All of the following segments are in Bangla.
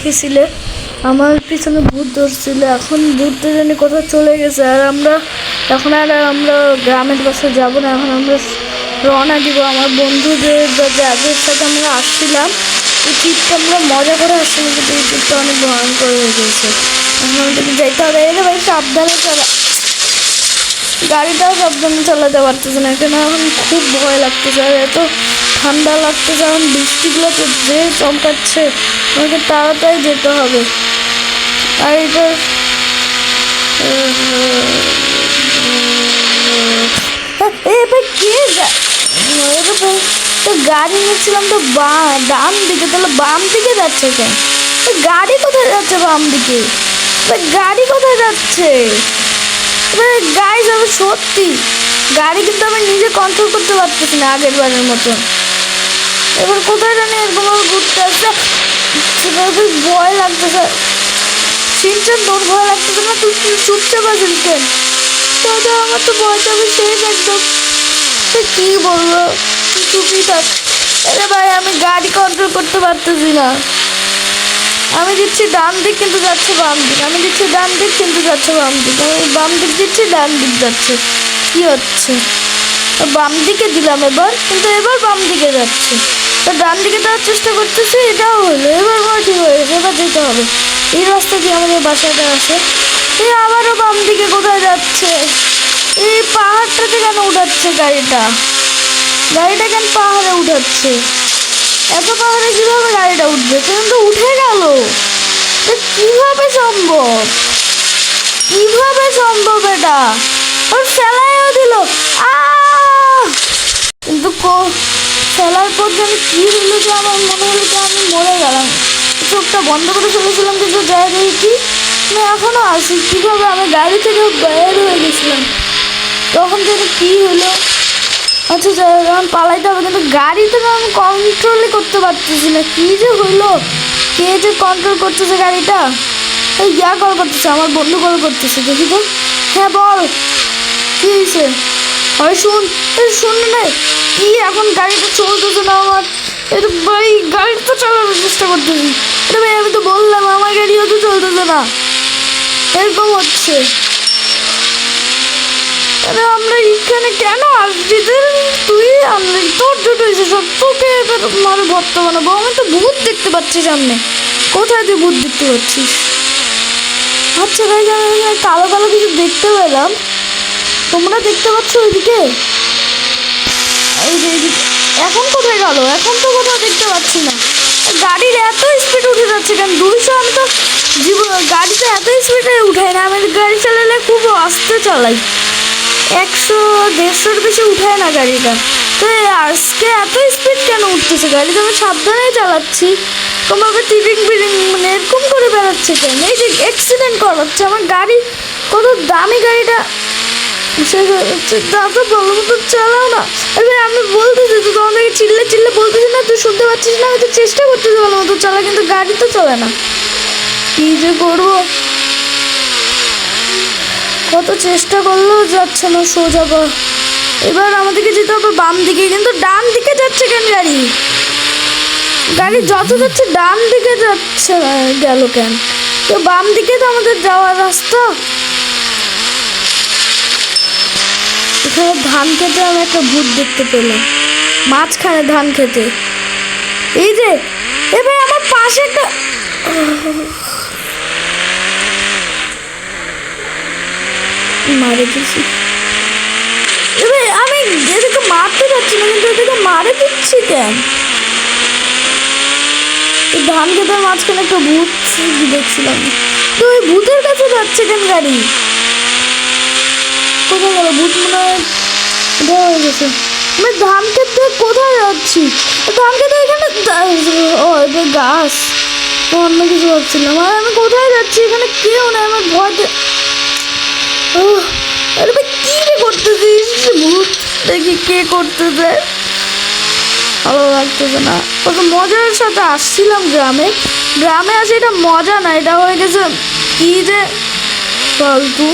দেখেছিলে? আমার পিছনে ভূত ধরছিল। এখন ভূত জানি কোথাও চলে গেছে। আর আমরা, এখন আর আমরা গ্রামের বাসায় যাব না। এখন আমরা রওনা দিব আমার বন্ধুদের যাদের সাথে আমরা আসছিলাম। এই ট্রিপটা আমরা মজা করে আসছিলাম, কিন্তু এই ট্রিপটা অনেক ভয়ঙ্কর হয়ে গেছে। এখন আমাদেরকে যেতে হবে। এলে ভাই, সাবধানে চালা। গাড়িটাও সাবধানে চালাতে পারতেছে না এখানে এখন খুব ভয় লাগতেছে আর এত ঠান্ডা লাগতেছে, এখন বৃষ্টিগুলো যে চমকাচ্ছে, আমাকে তাড়াতাড়ি যেতে হবে। আর এটা এবার কে তো গাড়ি নিচ্ছিলাম তো বা- ডান দিকে, তাহলে বাম দিকে যাচ্ছে কেন গাড়ি কোথায় যাচ্ছে বাম দিকে? গাড়ি কোথায় যাচ্ছে? গাড়ি যাবে সত্যি? গাড়ি কিন্তু আমি নিজে কন্ট্রোল করতে পারতেছি না আগের বারের মতো এবার কোথায় জানি এরকম ভাবে ঘুরতে আসছে। সেটা খুব ভয় লাগতেছে। সিনচান তোর ভয় লাগতেছে না? তুই তুই চুপচাপ আছিস কেন? দাদা আমার তো ভয়টা আমি শেষ একদম। তুই কী বলব তুই চুপই থাক। আরে ভাই, আমি গাড়ি কন্ট্রোল করতে পারতেছি না। আমি দিচ্ছি ডান দিক কিন্তু যাচ্ছে বাম দিক। আমি দিচ্ছি ডান দিক কিন্তু যাচ্ছে বাম দিক। আমি বাম দিক দিচ্ছি, ডান দিক যাচ্ছে। কি হচ্ছে? বাম দিকে দিলাম এবার, কিন্তু এবার বাম দিকে যাচ্ছে। তো ডান দিকে দেওয়ার চেষ্টা করতেছি, এটাও হলো। এবার ঠিক হয়ে গেছে এবার যেতে হবে। এই রাস্তা দিয়ে আমাদের বাসাটা আসে এই আবারও বাম দিকে কোথায় যাচ্ছে? এই পাহাড়টাতে কেন উঠাচ্ছে গাড়িটা? গাড়িটা কেন পাহাড়ে উঠাচ্ছে? এত পাহাড়ে কীভাবে গাড়িটা উঠবে? সে কিন্তু উঠে গেল। তো কীভাবে সম্ভব? কীভাবে সম্ভব এটা? ওর ফেলাইও দিল! কিন্তু ফেলার পর যেন কি হলো যে আমার মনে হলো যে আমি মরে গেলাম। চোখটা বন্ধ করে ফেলেছিলাম কিন্তু যাই দেখি আমি এখনও আসি কীভাবে আমি গাড়ি থেকে বের হয়ে গেছিলাম? তখন যেন কি হলো? আচ্ছা হোক, পালাইতে হবে কিন্তু গাড়ি তো আমি কন্ট্রোলই করতে পারতেছি না। কি যে হইল? কে যে কন্ট্রোল করতেছে গাড়িটা? এই ইয়া কল করতেছে আমার বন্ধু কল করতেছে দেখি তো। হ্যাঁ বল কি হয়েছে হয় শুন এই শুন না কি এখন গাড়িটা চলতেছে না আমার? এটা ভাই গাড়িটা তো চালানোর চেষ্টা করতেছি। এটা ভাই আমি তো বললাম আমার গাড়িও তো চলতেছে না। এরকম হচ্ছে। আরে আমরা এখানে কেন আসছি যে তুই আনলি তোর জন্য এসে সব। তোকে এবার মানে ভর্তা বানাবো আমি তো ভূত দেখতে পাচ্ছি সামনে। কোথায় তুই ভূত দেখতে পাচ্ছিস? আচ্ছা ভাই আমি কালো কালো কিছু দেখতে পেলাম। তোমরা দেখতে পাচ্ছ ওইদিকে? এই যে এইদিকে। এখন কোথায় গেল এখন তো কোথাও দেখতে পাচ্ছি না। গাড়ির এত স্পিড উঠে যাচ্ছে কেন? দুইশো আমি তো জীবন গাড়িতে এত স্পিডে উঠাই না। আমি গাড়ি চালালে খুব আস্তে চালাই। একশো দেড়শোর বেশি উঠায় না গাড়িটা। তো আজকে এত স্পিড কেন উঠতেছে? গাড়ি তো আমি সাবধানে চালাচ্ছি। কোনোভাবে তিরিং বিরিং মানে এরকম করে বেড়াচ্ছে কেন? এই যে অ্যাক্সিডেন্ট করাচ্ছে, আমার গাড়ি, কত দামি গাড়িটা। দাদা ভালো মতো চালাও না। আরে আমি বলতেছি, তো তোমাদেরকে চিল্লে চিল্লে বলতেছি না, তুই শুনতে পাচ্ছিস না আমি তো চেষ্টা করতেছি ভালো মতো চালা, কিন্তু গাড়ি তো চলে না। কি যে করব? কত চেষ্টা করলেও যাচ্ছে না সোজা পা এবার আমাদেরকে যেতে হবে বাম দিকে, কিন্তু ডান দিকে যাচ্ছে কেন গাড়ি? গাড়ি যত যাচ্ছে ডান দিকে যাচ্ছে গেল কেন? তো বাম দিকে তো আমাদের যাওয়ার রাস্তা। এখানে ধান খেতে আমি একটা ভূত দেখতে পেলাম। মাঝখানে ধান খেতে। এই যে, এবার আমার পাশে একটা মারে দিছি এবার আমি এদিকে মারতে পারছি না, কিন্তু এদিকে মারে দিচ্ছি কেন? ধান খেতের মাঝখানে একটা ভূত দেখছিলাম। তো ওই ভূতের কাছে যাচ্ছে কেন গাড়ি? কোথায় গেল? ভূত মনে হয় হয়ে গেছে? আমি ধান খেতে কোথায় যাচ্ছি? ধান খেতে এখানে ও এটা গাছ। অন্য কিছু ভাবছিলাম। আর আমি কোথায় যাচ্ছি? এখানে কেউ নেই, আমার ভয় আরে ভাই, কি রে করতেছিস? ভূত, দেখি কে করতেছে। ভালো লাগতেছে না। কত মজার সাথে আসছিলাম গ্রামে। গ্রামে আসে এটা মজা না, এটা হয়ে গেছে কি যে ফালতু।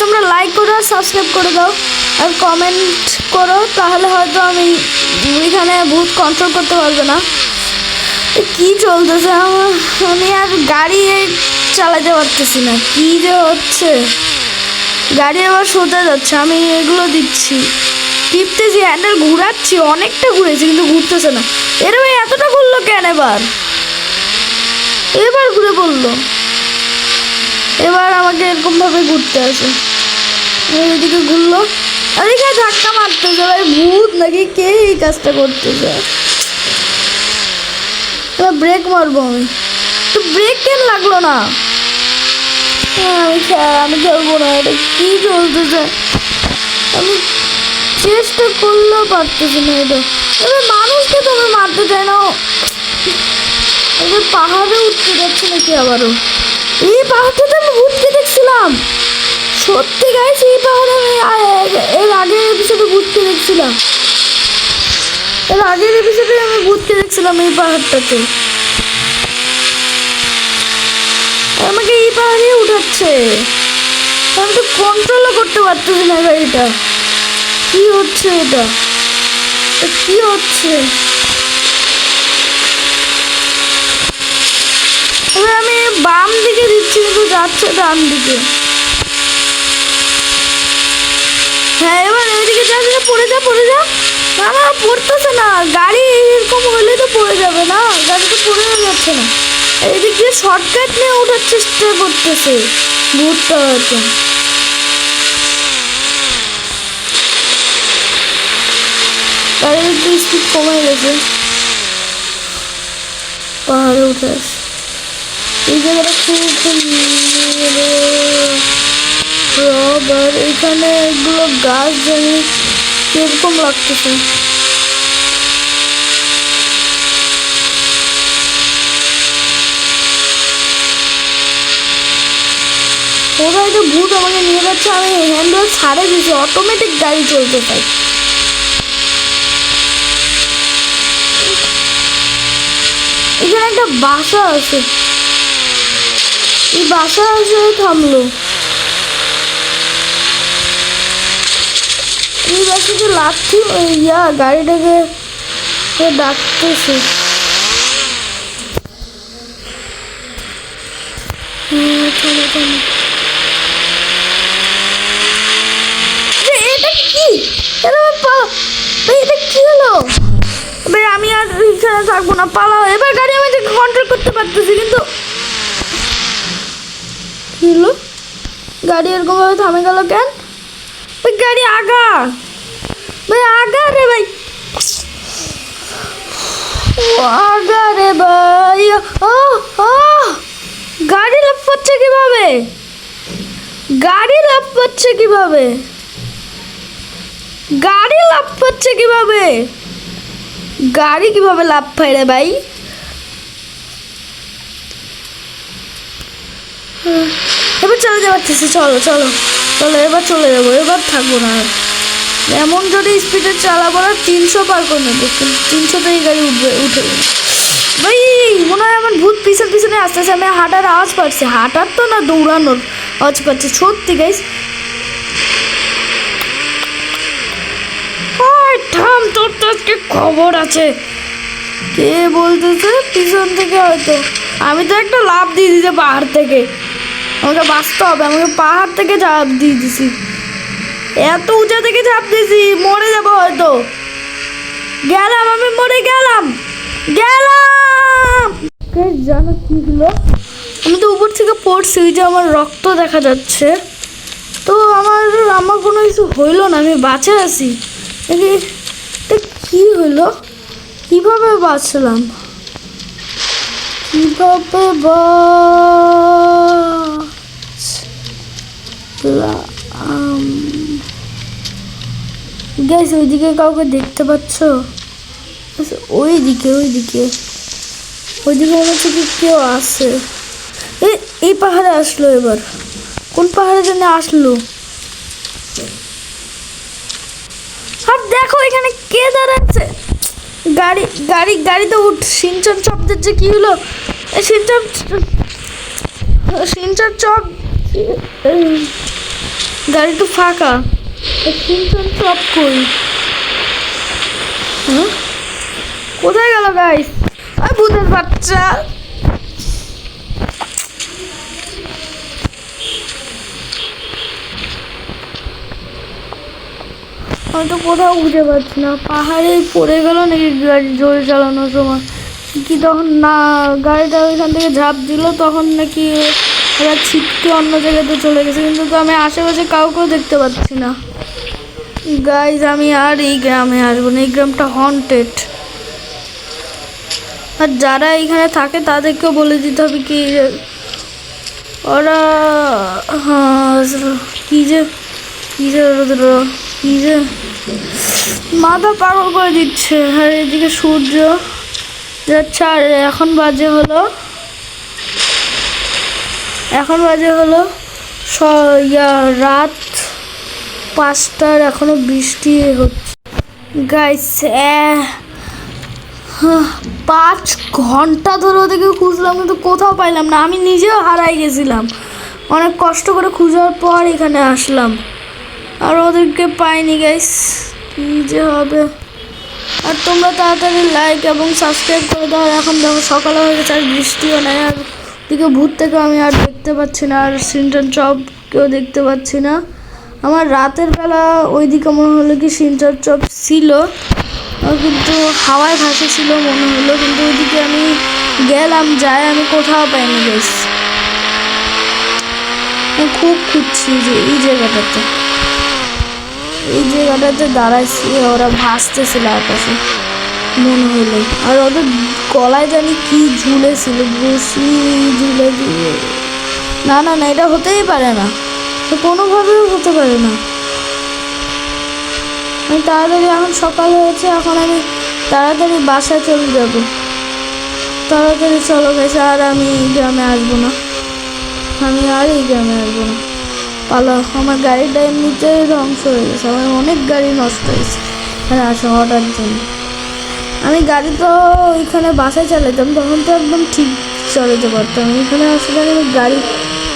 তোমরা লাইক করো সাবস্ক্রাইব করে দাও। আর কমেন্ট করো, তাহলে হয়তো আমি এখানে ভূত কন্ট্রোল করতে পারবে না। কি চলতেছে? আমার আমি আর গাড়ি চালাতে পারতেছি না। কি যে হচ্ছে? গাড়ি আবার সোজা যাচ্ছে। আমি এগুলো দিচ্ছি। টিপতেছি হ্যান্ডেল ঘুরাচ্ছি, অনেকটা ঘুরেছি, কিন্তু ঘুরতেছে না। এরকম এতটা ঘুরলো কেন এবার? এবার ঘুরে পড়ল। এবার আমাকে এরকম ভাবে ঘুরতে আসে। এদিকে ঘুরলো। আর এখানে ধাক্কা মারতেছে ভাই, ভূত নাকি? কে এই কাজটা করতেছে? এবার ব্রেক মারবো আমি। তো ব্রেক কেন লাগল না? আমি আমি খেলব না এটা কি চলতেছে? আমি চেষ্টা করলেও পারতেছি না এটা। এবার মানুষকে তো আমি মারতে চাই না। এবার পাহাড়ে উঠতে যাচ্ছে নাকি আবারও? এই পাহাড়টাতে আমি ঘুরতে দেখছিলাম। সত্যি গাইছি এই পাহাড়ে আমি এর আগের এপিসোডে ঘুরতে দেখছিলাম। এর আগের এপিসোডে আমি ভূতকে দেখছিলাম এই পাহাড়টাতে। আমাকে এই পাহাড়ে উঠাচ্ছে। আমি তো কন্ট্রোলও করতে পারতেছি না গাড়িটা। কি হচ্ছে এটা? কি হচ্ছে? আমি বাম দিকে দিচ্ছি, কিন্তু যাচ্ছে ডান দিকে। হ্যাঁ এবার যা যা, পড়ে যা পড়ে যা। না পড়তেছে না। গাড়ি এরকম হলে তো পড়ে যাবে না। গাড়ি তো পড়ে যাচ্ছে না। এদিক দিয়ে শর্টকাট নিয়ে ওঠার চেষ্টা করতেছে। ভূতটা হয়তো গাড়ির একটু স্পিড কমে গেছে। পাহাড়ে উঠে আসে। এই জায়গাটা খুব রবার, এখানে এগুলো গাছ জানি কীরকম লাগতেছে। ওরা এটা ভূত আমাকে নিয়ে যাচ্ছে, আমি হ্যান্ডেল ছাড়ে দিয়েছি অটোমেটিক গাড়ি চলতে চাই। এখানে একটা বাসা আছে। এই বাসা আছে থামলো। এই বাসাকে লাথি ওই ইয়া, গাড়িটাকে সে ডাকতেছে। হ্যাঁ। এটা কি? এটা কি এবার আমি আর এখানে থাকব না, পালাও। এবার গাড়ি আমি কন্ট্রোল করতে পারতেছি, কিন্তু কি হলো? গাড়ি এরকম ভাবে থামে গেল কেন? গাড়ি আগা। ভাই আগা রে ভাই। আগা রে ভাই। ও গাড়ি লাভ পাচ্ছে কীভাবে? গাড়ি লাভ পাচ্ছে কীভাবে? গাড়ি লাভ পাচ্ছে কীভাবে? গাড়ি কীভাবে লাভ পায় রে ভাই? হুম, এবার চলে যাবার চলো চলো। চলো, এবার চলে যাব, এবার থাকব না এমন যদি স্পিডে চালাবো না, তিনশো পার করে নেব তিনশোতেই গাড়ি উঠবে, উঠে। ভাই, মনে হয় আমার ভূত পিছন পিছনে আসতে আসতে আমি হাঁটার আওয়াজ পাচ্ছি। হাঁটার তো না, দৌড়ানোর আওয়াজ পাচ্ছি, সত্যি গাইস তোর তো আজকে খবর আছে। কে বলতেছে? পিছন থেকে হয়তো। আমি তো একটা লাভ দিয়ে দিতে পাহাড় থেকে। আমাকে বাঁচতে হবে আমাকে পাহাড় থেকে ঝাঁপ দিয়ে দিছি। এত উঁচা থেকে ঝাঁপ দিয়েছি মরে যাব হয়তো। গেলাম আমি মরে গেলাম। গেলাম! জানো কি হলো? আমি তো উপর থেকে পড়ছি ওই যে আমার রক্ত দেখা যাচ্ছে। তো আমার আমার কোনো কিছু হইল না আমি বাঁচে আছি। কি হইল? কীভাবে বাঁচলাম? কীভাবে বাঁচলাম গ্যাস ওইদিকে কাউকে দেখতে পাচ্ছ? ওই দিকে ওই দিকে ওইদিকে মনে হচ্ছে কি কেউ আসে এই পাহাড়ে আসলো এবার। কোন পাহাড়ে যেন আসলো? আর দেখো এখানে কে দাঁড়াচ্ছে। গাড়ি গাড়ি, গাড়িতে উঠ, সিনচান শব্দের যে কি হলো? সিনচান সিনচান চপ গাড়ি তো ফাঁকা এ সিনচান চপ কই হ্যাঁ গেল গাইস ভূতের বাচ্চা। আমি তো কোথাও বুঝতে পারছি না। পাহাড়ে পড়ে গেল নাকি গাড়ি জোরে চালানোর সময়? কি তখন না গাড়িটা ওইখান থেকে ঝাঁপ দিল তখন নাকি ওরা ছিটকে অন্য জায়গাতে চলে গেছে, কিন্তু তো আমি আশেপাশে কাউকেও দেখতে পাচ্ছি না। গাইজ আমি আর এই গ্রামে আসব না, এই গ্রামটা হন্টেড আর যারা এইখানে থাকে, তাদেরকেও বলে দিতে হবে কি ওরা হ্যাঁ কি যে কি যে কি যে, মাথা পাগল করে দিচ্ছে। আর এদিকে সূর্য যাচ্ছে, আর এখন বাজে হলো এখন বাজে হলো রাত পাঁচটার, এখনও বৃষ্টি হচ্ছে। গাইস পাঁচ ঘণ্টা ধরে ওদেরকে খুঁজলাম, কিন্তু কোথাও পাইলাম না। আমি নিজেও হারাই গেছিলাম। অনেক কষ্ট করে খোঁজার পর এখানে আসলাম। আর ওদেরকে পাইনি গাইস যে হবে। আর তোমরা তাড়াতাড়ি লাইক এবং সাবস্ক্রাইব করে দাও। এখন দেখো সকালে হয়ে গেছে, আর বৃষ্টিও নেই আর দিকে ভূত থেকে আমি আর দেখতে পাচ্ছি না, আর সিনটন চপ কেউ দেখতে পাচ্ছি না। আমার রাতের বেলা ওইদিকে মনে হলো কি সিনটন চপ ছিল কিন্তু হাওয়ায় ভাসে ছিল মনে হলো, কিন্তু ওইদিকে আমি গেলাম যাই আমি কোথাও পাইনি বেশ। খুব খুঁজছি যে এই জায়গাটাতে। এই জায়গাটাতে দাঁড়াইছি, ওরা ভাসতেছিল আকাশে। মনে হলো। আর ওদের গলায় জানি কি ঝুলেছিল বসি ঝুলে দিয়ে না না না, এটা হতেই পারে না। তো কোনোভাবেও হতে পারে না। আমি তাড়াতাড়ি এখন সকাল হয়েছে, এখন আমি তাড়াতাড়ি বাসায় চলে যাব। তাড়াতাড়ি চলো গেছে আর আমি এই গ্রামে আসব না। আমি আর এই গ্রামে আসব না। পালা, আমার গাড়িটা এমনিতেই ধ্বংস হয়ে গেছে। আমার অনেক গাড়ি নষ্ট হয়েছে। এখানে আসা হঠাৎ জন্য আমি গাড়ি তো ওইখানে বাসায় চালাতাম তখন তো একদম ঠিক চালাতে পারতাম। এখানে আসলে আমি গাড়ি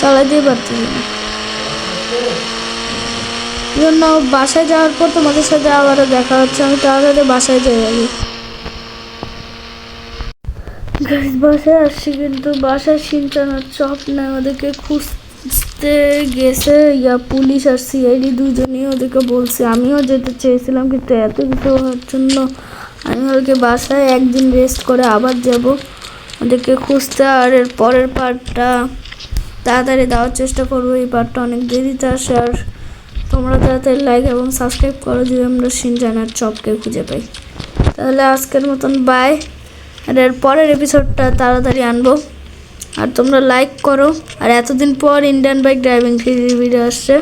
চালাতেই পারতাম না। জন্য বাসায় যাওয়ার পর তোমাদের সাথে আবারও দেখা হচ্ছে, আমি তাড়াতাড়ি বাসায় যাই। আগে গাইস বাসায় আসছি কিন্তু বাসায় সিনচানার চপ নেই ওদেরকে খুঁজতে গেছে, ইয়া পুলিশ আর সিআইডি দুজনেই ওদেরকে বলছে। আমিও যেতে চেয়েছিলাম, কিন্তু এত কিছু হওয়ার জন্য আমি ওদেরকে বাসায় একদিন রেস্ট করে আবার যাব। ওদেরকে খুঁজতে আর এর পরের পার্টটা তাড়াতাড়ি দেওয়ার চেষ্টা করব। এই পার্টটা অনেক দেরিতে আসে আর তোমরা তাড়াতাড়ি লাইক এবং সাবস্ক্রাইব করো যদি আমরা সিনজানার চপকে খুঁজে পাই। তাহলে আজকের মতন বাই আর এর পরের এপিসোডটা তাড়াতাড়ি আনব। আর তোমরা লাইক করো। আর এতদিন পর ইন্ডিয়ান বাইক ড্রাইভিং ভিডিও আসছে।